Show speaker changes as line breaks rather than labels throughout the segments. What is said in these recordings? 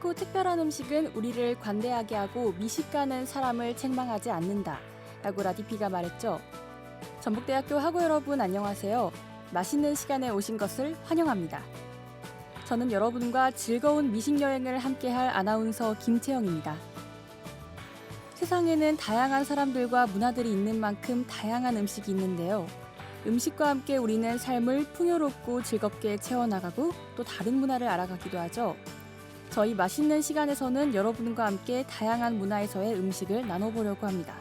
맛있고 특별한 음식은 우리를 관대하게 하고 미식가는 사람을 책망하지 않는다. 라고 라디피가 말했죠. 전북대학교 학우 여러분 안녕하세요. 맛있는 시간에 오신 것을 환영합니다. 저는 여러분과 즐거운 미식 여행을 함께할 아나운서 김채영입니다. 세상에는 다양한 사람들과 문화들이 있는 만큼 다양한 음식이 있는데요. 음식과 함께 우리는 삶을 풍요롭고 즐겁게 채워나가고 또 다른 문화를 알아가기도 하죠. 저희 맛있는 시간에서는 여러분과 함께 다양한 문화에서의 음식을 나눠보려고 합니다.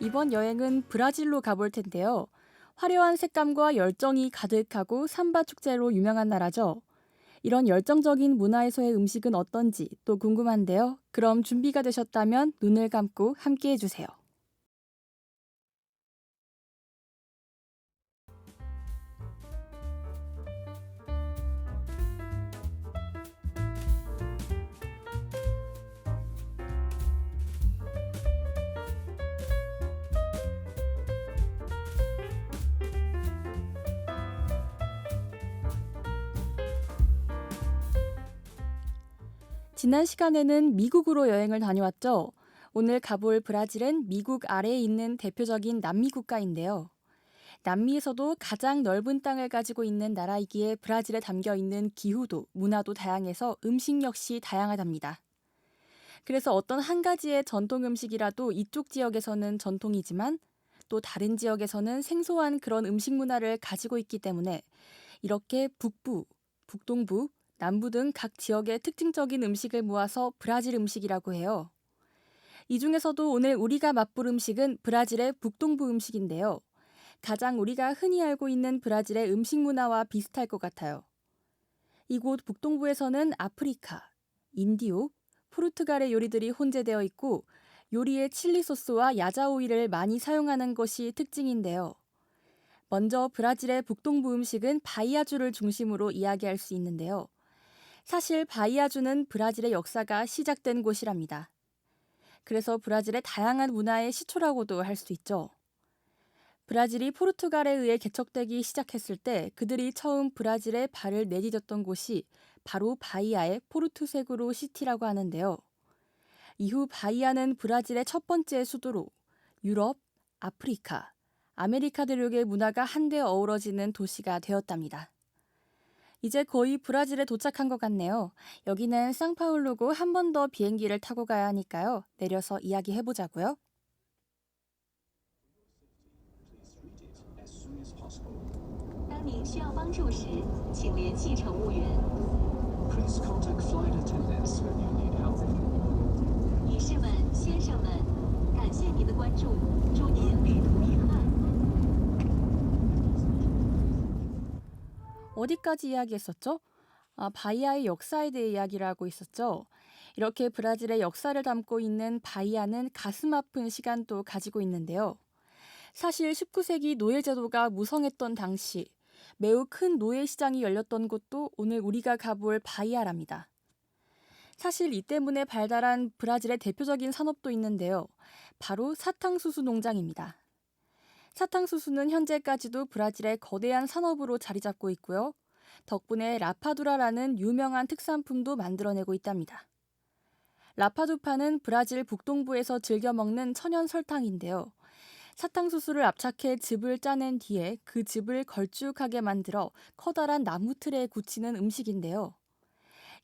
이번 여행은 브라질로 가볼 텐데요. 화려한 색감과 열정이 가득하고 삼바 축제로 유명한 나라죠. 이런 열정적인 문화에서의 음식은 어떤지 또 궁금한데요. 그럼 준비가 되셨다면 눈을 감고 함께 해주세요. 지난 시간에는 미국으로 여행을 다녀왔죠. 오늘 가볼 브라질은 미국 아래에 있는 대표적인 남미 국가인데요. 남미에서도 가장 넓은 땅을 가지고 있는 나라이기에 브라질에 담겨 있는 기후도 문화도 다양해서 음식 역시 다양하답니다. 그래서 어떤 한 가지의 전통 음식이라도 이쪽 지역에서는 전통이지만 또 다른 지역에서는 생소한 그런 음식 문화를 가지고 있기 때문에 이렇게 북부, 북동부, 남부 등 각 지역의 특징적인 음식을 모아서 브라질 음식이라고 해요. 이 중에서도 오늘 우리가 맛볼 음식은 브라질의 북동부 음식인데요. 가장 우리가 흔히 알고 있는 브라질의 음식 문화와 비슷할 것 같아요. 이곳 북동부에서는 아프리카, 인디오, 포르투갈의 요리들이 혼재되어 있고 요리에 칠리 소스와 야자 오일을 많이 사용하는 것이 특징인데요. 먼저 브라질의 북동부 음식은 바이아주를 중심으로 이야기할 수 있는데요. 사실 바이아주는 브라질의 역사가 시작된 곳이랍니다. 그래서 브라질의 다양한 문화의 시초라고도 할 수 있죠. 브라질이 포르투갈에 의해 개척되기 시작했을 때 그들이 처음 브라질에 발을 내디뎠던 곳이 바로 바이아의 포르투세그로 시티라고 하는데요. 이후 바이아는 브라질의 첫 번째 수도로 유럽, 아프리카, 아메리카 대륙의 문화가 한데 어우러지는 도시가 되었답니다. 이제 거의 브라질에 도착한 것 같네요. 여기는 상파울루고 한 번 더 비행기를 타고 가야 하니까요. 내려서 이야기해 보자고요. 어디까지 이야기했었죠? 아, 바이아의 역사에 대해 이야기를 하고 있었죠. 이렇게 브라질의 역사를 담고 있는 바이아는 가슴 아픈 시간도 가지고 있는데요. 사실 19세기 노예제도가 무성했던 당시 매우 큰 노예 시장이 열렸던 곳도 오늘 우리가 가볼 바이아랍니다. 사실 이 때문에 발달한 브라질의 대표적인 산업도 있는데요. 바로 사탕수수 농장입니다. 사탕수수는 현재까지도 브라질의 거대한 산업으로 자리 잡고 있고요. 덕분에 라파두라라는 유명한 특산품도 만들어내고 있답니다. 라파두파는 브라질 북동부에서 즐겨 먹는 천연 설탕인데요. 사탕수수를 압착해 즙을 짜낸 뒤에 그 즙을 걸쭉하게 만들어 커다란 나무 틀에 굳히는 음식인데요.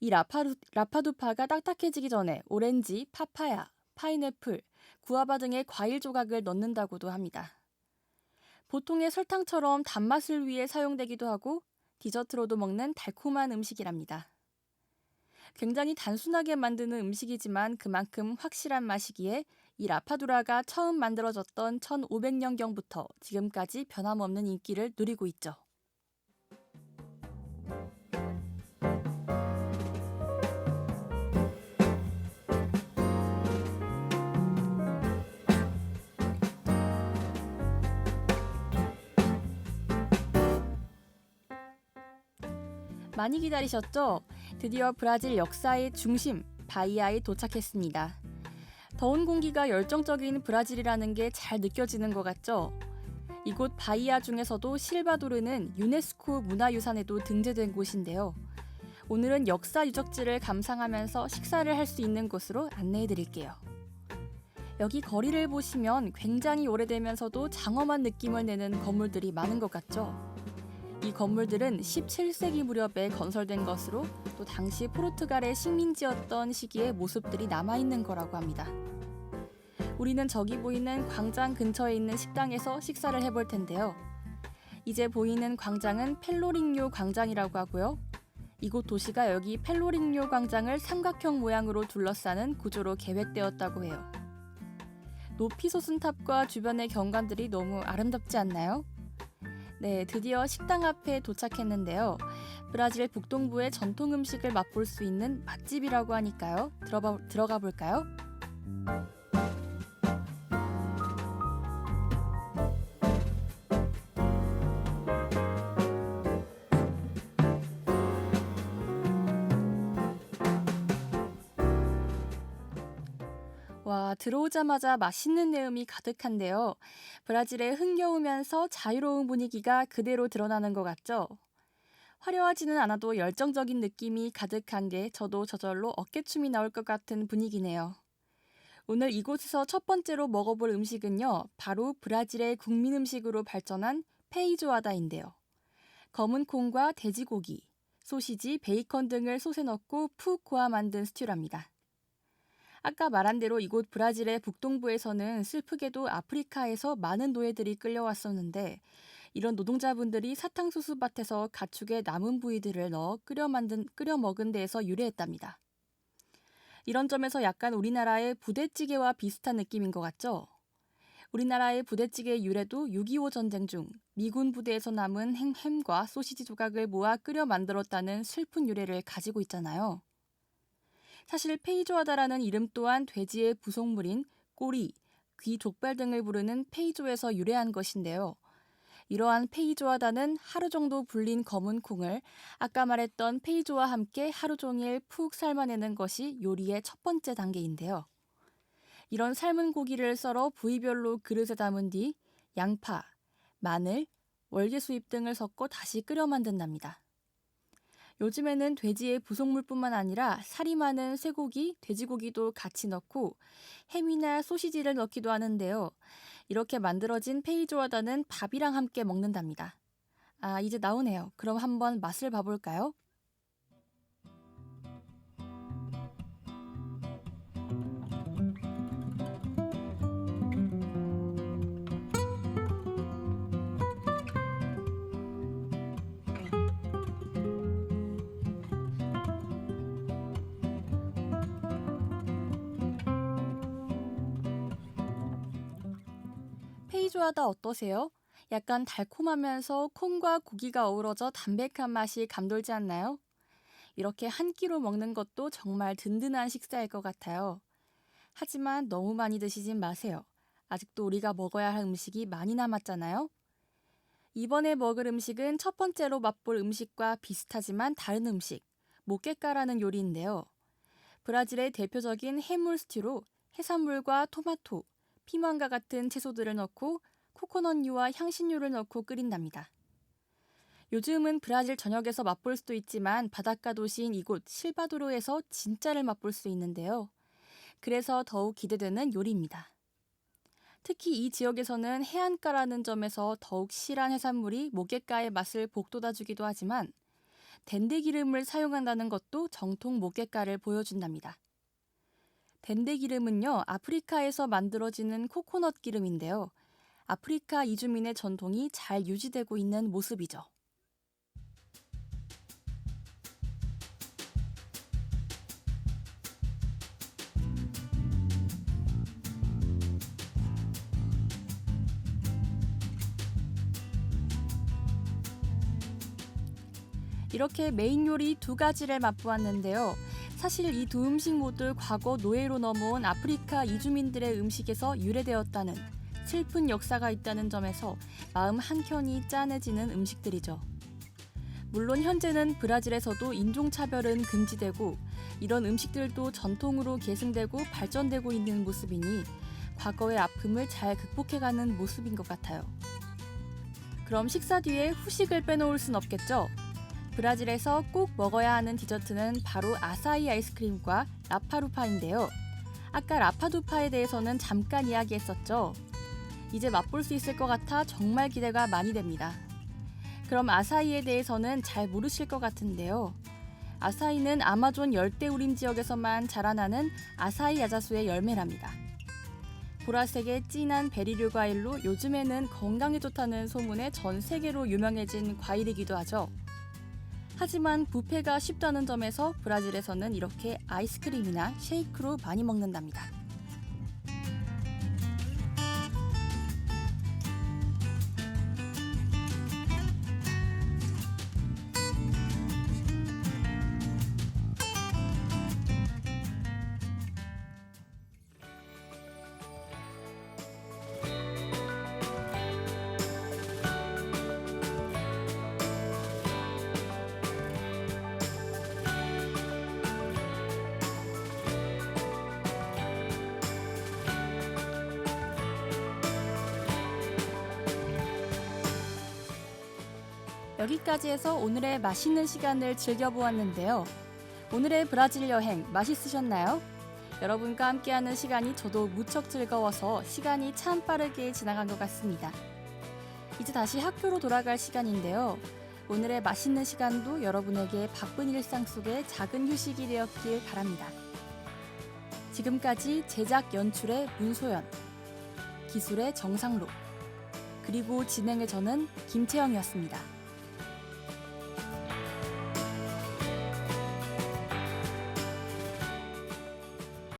이 라파두, 라파두파가 딱딱해지기 전에 오렌지, 파파야, 파인애플, 구아바 등의 과일 조각을 넣는다고도 합니다. 보통의 설탕처럼 단맛을 위해 사용되기도 하고 디저트로도 먹는 달콤한 음식이랍니다. 굉장히 단순하게 만드는 음식이지만 그만큼 확실한 맛이기에 이 라파두라가 처음 만들어졌던 1500년경부터 지금까지 변함없는 인기를 누리고 있죠. 많이 기다리셨죠? 드디어 브라질 역사의 중심 바이아에 도착했습니다. 더운 공기가 열정적인 브라질이라는 게 잘 느껴지는 것 같죠? 이곳 바이아 중에서도 실바도르는 유네스코 문화유산에도 등재된 곳인데요. 오늘은 역사 유적지를 감상하면서 식사를 할 수 있는 곳으로 안내해 드릴게요. 여기 거리를 보시면 굉장히 오래되면서도 장엄한 느낌을 내는 건물들이 많은 것 같죠? 이 건물들은 17세기 무렵에 건설된 것으로 또 당시 포르투갈의 식민지였던 시기의 모습들이 남아있는 거라고 합니다. 우리는 저기 보이는 광장 근처에 있는 식당에서 식사를 해볼 텐데요. 이제 보이는 광장은 펠로링뇨 광장이라고 하고요. 이곳 도시가 여기 펠로링뇨 광장을 삼각형 모양으로 둘러싸는 구조로 계획되었다고 해요. 높이 솟은 탑과 주변의 경관들이 너무 아름답지 않나요? 네, 드디어 식당 앞에 도착했는데요. 브라질 북동부의 전통 음식을 맛볼 수 있는 맛집이라고 하니까요. 들어가, 들어가 볼까요? 와, 들어오자마자 맛있는 내음이 가득한데요. 브라질의 흥겨우면서 자유로운 분위기가 그대로 드러나는 것 같죠? 화려하지는 않아도 열정적인 느낌이 가득한 게 저도 저절로 어깨춤이 나올 것 같은 분위기네요. 오늘 이곳에서 첫 번째로 먹어볼 음식은요, 바로 브라질의 국민 음식으로 발전한 페이조아다인데요. 검은 콩과 돼지고기, 소시지, 베이컨 등을 솥에 넣고 푹 고아 만든 스튜랍니다. 아까 말한 대로 이곳 브라질의 북동부에서는 슬프게도 아프리카에서 많은 노예들이 끌려왔었는데 이런 노동자분들이 사탕수수 밭에서 가축의 남은 부위들을 넣어 끓여 만든 끓여 먹은 데에서 유래했답니다. 이런 점에서 약간 우리나라의 부대찌개와 비슷한 느낌인 것 같죠? 우리나라의 부대찌개의 유래도 6.25 전쟁 중 미군 부대에서 남은 햄, 햄과 소시지 조각을 모아 끓여 만들었다는 슬픈 유래를 가지고 있잖아요. 사실 페이조하다라는 이름 또한 돼지의 부속물인 꼬리, 귀, 족발 등을 부르는 페이조에서 유래한 것인데요. 이러한 페이조하다는 하루 정도 불린 검은 콩을 아까 말했던 페이조와 함께 하루 종일 푹 삶아내는 것이 요리의 첫 번째 단계인데요. 이런 삶은 고기를 썰어 부위별로 그릇에 담은 뒤 양파, 마늘, 월계수잎 등을 섞어 다시 끓여 만든답니다. 요즘에는 돼지의 부속물뿐만 아니라 살이 많은 쇠고기, 돼지고기도 같이 넣고 햄이나 소시지를 넣기도 하는데요. 이렇게 만들어진 페이조하다는 밥이랑 함께 먹는답니다. 아, 이제 나오네요. 그럼 한번 맛을 봐볼까요? 페이조하다 어떠세요? 약간 달콤하면서 콩과 고기가 어우러져 담백한 맛이 감돌지 않나요? 이렇게 한 끼로 먹는 것도 정말 든든한 식사일 것 같아요. 하지만 너무 많이 드시진 마세요. 아직도 우리가 먹어야 할 음식이 많이 남았잖아요. 이번에 먹을 음식은 첫 번째로 맛볼 음식과 비슷하지만 다른 음식, 모queca라는 요리인데요. 브라질의 대표적인 해물 스튜로 해산물과 토마토, 피망과 같은 채소들을 넣고 코코넛류와 향신료를 넣고 끓인답니다. 요즘은 브라질 전역에서 맛볼 수도 있지만 바닷가 도시인 이곳 실바도르에서 진짜를 맛볼 수 있는데요. 그래서 더욱 기대되는 요리입니다. 특히 이 지역에서는 해안가라는 점에서 더욱 실한 해산물이 모게가의 맛을 복돋아주기도 하지만 덴데 기름을 사용한다는 것도 정통 모게가를 보여준답니다. 덴데 기름은요, 아프리카에서 만들어지는 코코넛 기름인데요. 아프리카 이주민의 전통이 잘 유지되고 있는 모습이죠. 이렇게 메인 요리 두 가지를 맛보았는데요. 사실 이 두 음식 모두 과거 노예로 넘어온 아프리카 이주민들의 음식에서 유래되었다는 슬픈 역사가 있다는 점에서 마음 한켠이 짠해지는 음식들이죠. 물론 현재는 브라질에서도 인종차별은 금지되고 이런 음식들도 전통으로 계승되고 발전되고 있는 모습이니 과거의 아픔을 잘 극복해가는 모습인 것 같아요. 그럼 식사 뒤에 후식을 빼놓을 순 없겠죠? 브라질에서 꼭 먹어야 하는 디저트는 바로 아사히 아이스크림과 라파루파인데요. 아까 라파두파에 대해서는 잠깐 이야기했었죠. 이제 맛볼 수 있을 것 같아 정말 기대가 많이 됩니다. 그럼 아사히에 대해서는 잘 모르실 것 같은데요. 아사히는 아마존 열대 우림 지역에서만 자라나는 아사히 야자수의 열매랍니다. 보라색의 진한 베리류 과일로 요즘에는 건강에 좋다는 소문에 전 세계로 유명해진 과일이기도 하죠. 하지만 부패가 쉽다는 점에서 브라질에서는 이렇게 아이스크림이나 쉐이크로 많이 먹는답니다. 여기까지 해서 오늘의 맛있는 시간을 즐겨보았는데요. 오늘의 브라질 여행 맛있으셨나요? 여러분과 함께하는 시간이 저도 무척 즐거워서 시간이 참 빠르게 지나간 것 같습니다. 이제 다시 학교로 돌아갈 시간인데요. 오늘의 맛있는 시간도 여러분에게 바쁜 일상 속에 작은 휴식이 되었길 바랍니다. 지금까지 제작 연출의 문소연, 기술의 정상로, 그리고 진행의 저는 김채영이었습니다.